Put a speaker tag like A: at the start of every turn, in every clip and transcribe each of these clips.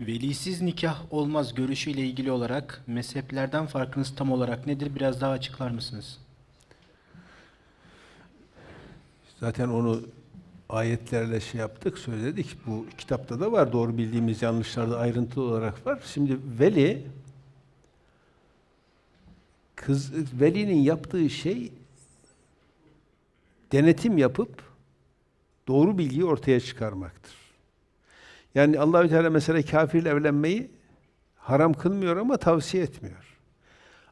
A: Velisiz nikah olmaz görüşüyle ilgili olarak mezheplerden farkınız tam olarak nedir? Biraz daha açıklar mısınız?
B: Zaten onu ayetlerle şey yaptık, söyledik. Bu kitapta da var. Doğru bildiğimiz yanlışlarda ayrıntılı olarak var. Şimdi veli kız velinin yaptığı şey denetim yapıp doğru bilgiyi ortaya çıkarmaktır. Yani Allahü Teala mesela kafirle evlenmeyi haram kılmıyor ama tavsiye etmiyor.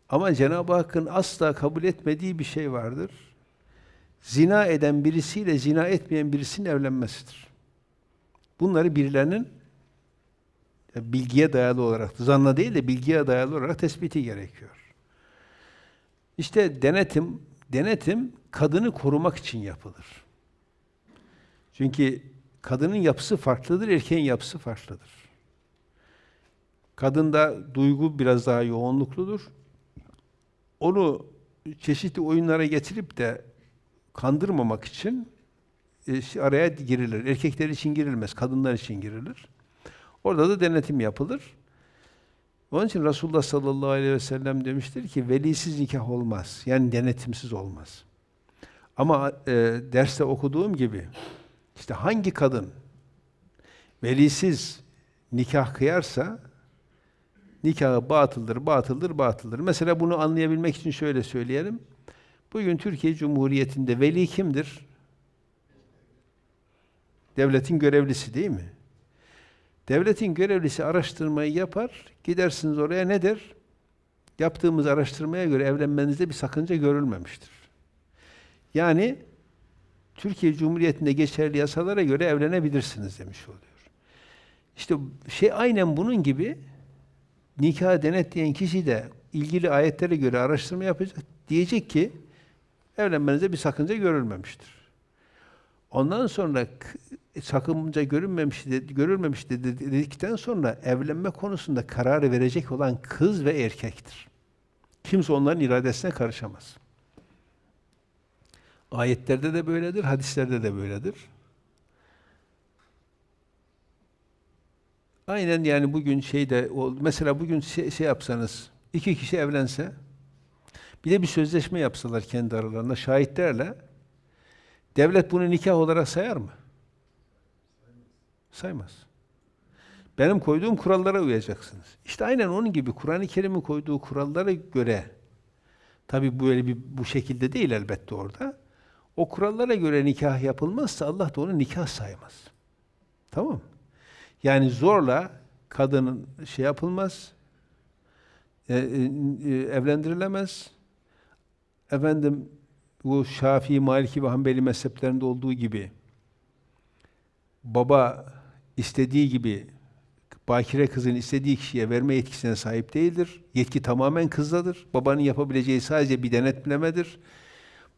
B: Ama Cenab-ı Hakk'ın asla kabul etmediği bir şey vardır. Zina eden birisiyle zina etmeyen birisinin evlenmesidir. Bunları birilerinin bilgiye dayalı olarak, zanna değil de bilgiye dayalı olarak tespiti gerekiyor. İşte denetim, denetim kadını korumak için yapılır. Çünkü kadının yapısı farklıdır, erkeğin yapısı farklıdır. Kadında duygu biraz daha yoğunlukludur. Onu çeşitli oyunlara getirip de kandırmamak için e, araya girilir. Erkekler için girilmez, kadınlar için girilir. Orada da denetim yapılır. Onun için Resulullah sallallahu aleyhi ve sellem demiştir ki velisiz nikah olmaz. Yani denetimsiz olmaz. Ama e, derste okuduğum gibi işte hangi kadın velisiz nikah kıyarsa nikahı batıldır, batıldır, batıldır. Mesela bunu anlayabilmek için şöyle söyleyelim. Bugün Türkiye Cumhuriyeti'nde veli kimdir? Devletin görevlisi değil mi? Devletin görevlisi araştırmayı yapar, gidersiniz oraya nedir? Yaptığımız araştırmaya göre evlenmenizde bir sakınca görülmemiştir. Yani Türkiye Cumhuriyeti'nde geçerli yasalara göre evlenebilirsiniz demiş oluyor. İşte şey aynen bunun gibi nikah denetleyen kişi de ilgili ayetlere göre araştırma yapacak. Diyecek ki evlenmenizde bir sakınca görülmemiştir. Ondan sonra k- sakınca görülmemiş de- dedikten sonra evlenme konusunda kararı verecek olan kız ve erkektir. Kimse onların iradesine karışamaz. Ayetlerde de böyledir, hadislerde de böyledir. Aynen yani bugün şeyde o- mesela bugün şey, şey yapsanız iki kişi evlense bir de bir sözleşme yapsalar kendi aralarında şahitlerle devlet bunu nikah olarak sayar mı? Saymaz. Benim koyduğum kurallara uyacaksınız. İşte aynen onun gibi Kur'an-ı Kerim'in koyduğu kurallara göre tabi böyle bir bu şekilde değil elbette orada. O kurallara göre nikah yapılmazsa Allah da onu nikah saymaz. Tamam mı? Yani zorla kadının şey yapılmaz, e, e, e, evlendirilemez. Efendim bu Şafii, Maliki ve Hanbeli mezheplerinde olduğu gibi baba istediği gibi bakire kızın istediği kişiye verme yetkisine sahip değildir. Yetki tamamen kızdadır. Babanın yapabileceği sadece bir denetlemedir.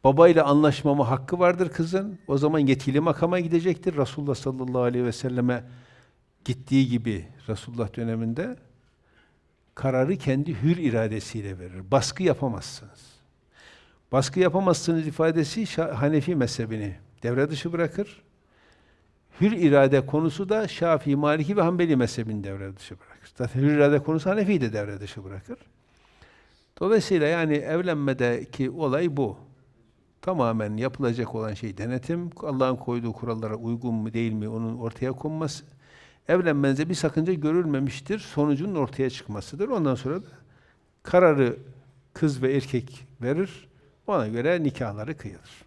B: Babayla anlaşmama hakkı vardır kızın. O zaman yetkili makama gidecektir. Resulullah sallallahu aleyhi ve selleme gittiği gibi Resulullah döneminde kararı kendi hür iradesiyle verir. Baskı yapamazsınız. Baskı yapamazsınız ifadesi Hanefi mezhebini devre dışı bırakır. Hür irade konusu da Şafii, Maliki ve Hanbeli mezhebini devre dışı bırakır. Zaten hür irade konusu Hanefi'yi de devre dışı bırakır. Dolayısıyla yani evlenmedeki olay bu. Tamamen yapılacak olan şey denetim, Allah'ın koyduğu kurallara uygun mu değil mi onun ortaya konması. Evlenmenize bir sakınca görülmemiştir, sonucunun ortaya çıkmasıdır. Ondan sonra da kararı kız ve erkek verir, ona göre nikahları kıyılır.